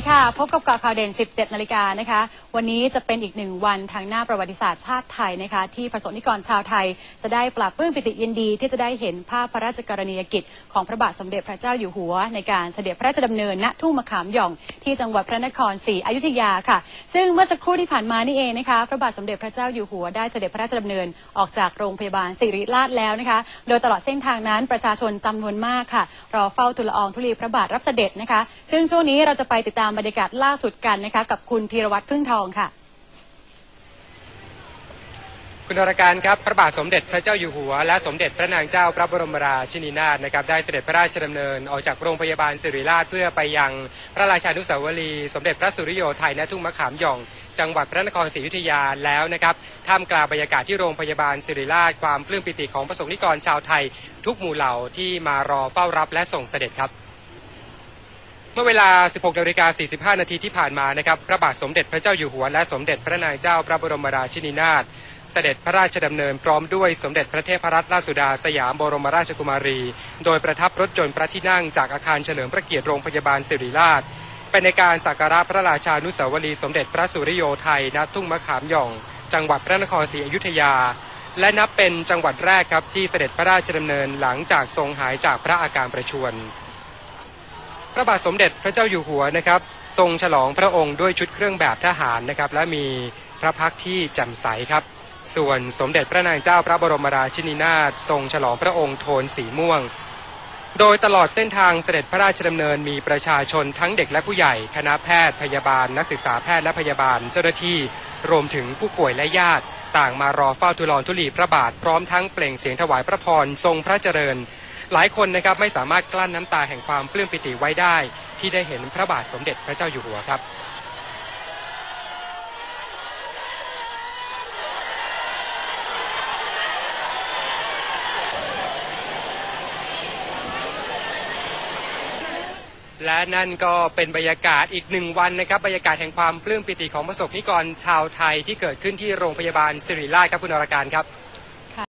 ดีค่ะ พบกับเกาะข่าวเด่น 17 นาฬิกานะคะ วันนี้จะเป็นอีกหนึ่งวันทางหน้าประวัติศาสตร์ชาติไทยนะคะ ที่ประสงนิกรชาวไทย จะได้ปราบปลื้มปิติยินดี ที่จะได้เห็นภาพพระราชกรณียกิจ ของพระบาทสมเด็จพระเจ้าอยู่หัว ในการเสด็จพระราชดำเนินณทุ่งมะขามหย่อง ที่จังหวัดพระนครศรีอยุธยาค่ะ ซึ่งเมื่อสักครู่ที่ผ่านมานี่เองนะคะ พระบาทสมเด็จพระเจ้าอยู่หัวได้เสด็จพระราชดำเนินออกจากโรงพยาบาลศิริราชแล้วนะคะ โดยตลอดเส้นทางนั้นประชาชนจำนวนมากค่ะรอเฝ้าทูลอองธุลีพระบาทรับเสด็จนะคะ ซึ่งช่วงนี้เราจะไปติดตามบรรยากาศล่าสุดกันนะคะกับคุณพีรวัตรพึ่งทองค่ะ คุณนรการครับพระบาทสมเด็จพระเจ้าอยู่หัว และสมเด็จพระนางเจ้าพระบรมราชินีนาถนะครับได้เสด็จพระราชดำเนินออกจากโรงพยาบาลสิริราชเพื่อไปยังพระราชานุสาวรีย์สมเด็จพระสุริโยไทยณทุ่งมะขามหย่องจังหวัดพระนครศรีอยุธยาแล้วนะครับท่ามกลางบรรยากาศที่โรงพยาบาลสิริราชความปลื้มปิติของประสงค์นิกรชาวไทย ทุกหมู่เหล่าที่มารอเฝ้ารับและส่งเสด็จครับ เมื่อเวลา 16นาฬิกา45 นาทีที่ผ่านมานะครับ พระบาทสมเด็จพระเจ้าอยู่หัว และสมเด็จพระนางเจ้าพระบรมราชินีนาถ เสด็จพระราชดำเนินพร้อมด้วยสมเด็จพระเทพรัตนราชสุดาสยามบรมราชกุมารี โดยประทับรถยนต์พระที่นั่งจากอาคารเฉลิมพระเกียรติโรงพยาบาลสิริราช เป็นในการสักการะพระราชานุสาวรีสมเด็จพระสุริโยไทยณทุ่งมะขามหย่อง จังหวัดพระนครศรีอยุธยา และนับเป็นจังหวัดแรกครับที่เสด็จพระราชดำเนินหลังจากทรงหายจากพระอาการประชวร พระบาทสมเด็จพระเจ้าอยู่หัวนะครับ ทรงฉลองพระองค์ด้วยชุดเครื่องแบบทหารนะครับ และมีพระพักที่แจ่มใสครับ ส่วนสมเด็จพระนางเจ้าพระบรมราชินีนาถทรงฉลองพระองค์โทนสีม่วง โดยตลอดเส้นทางเสด็จพระราชดำเนินมีประชาชนทั้งเด็กและผู้ใหญ่ คณะแพทย์พยาบาล นักศึกษาแพทย์และพยาบาล เจ้าหน้าที่รวมถึงผู้ป่วยและญาติ ต่างมารอเฝ้าทูลลอทุลีพระบาทพร้อมทั้งเปล่งเสียงถวายพระพรทรงพระเจริญ หลายคนนะครับไม่สามารถกลั้นน้ำตาแห่งความปลื้มปิติไว้ได้ ที่ได้เห็นพระบาทสมเด็จพระเจ้าอยู่หัวครับและนั่นก็เป็นบรรยากาศอีกหนึ่งวันนะครับบรรยากาศแห่งความปลื้มปิติของประสบนิกรชาวไทยที่เกิดขึ้นที่โรงพยาบาลสิริราชครับคุณอรการครับ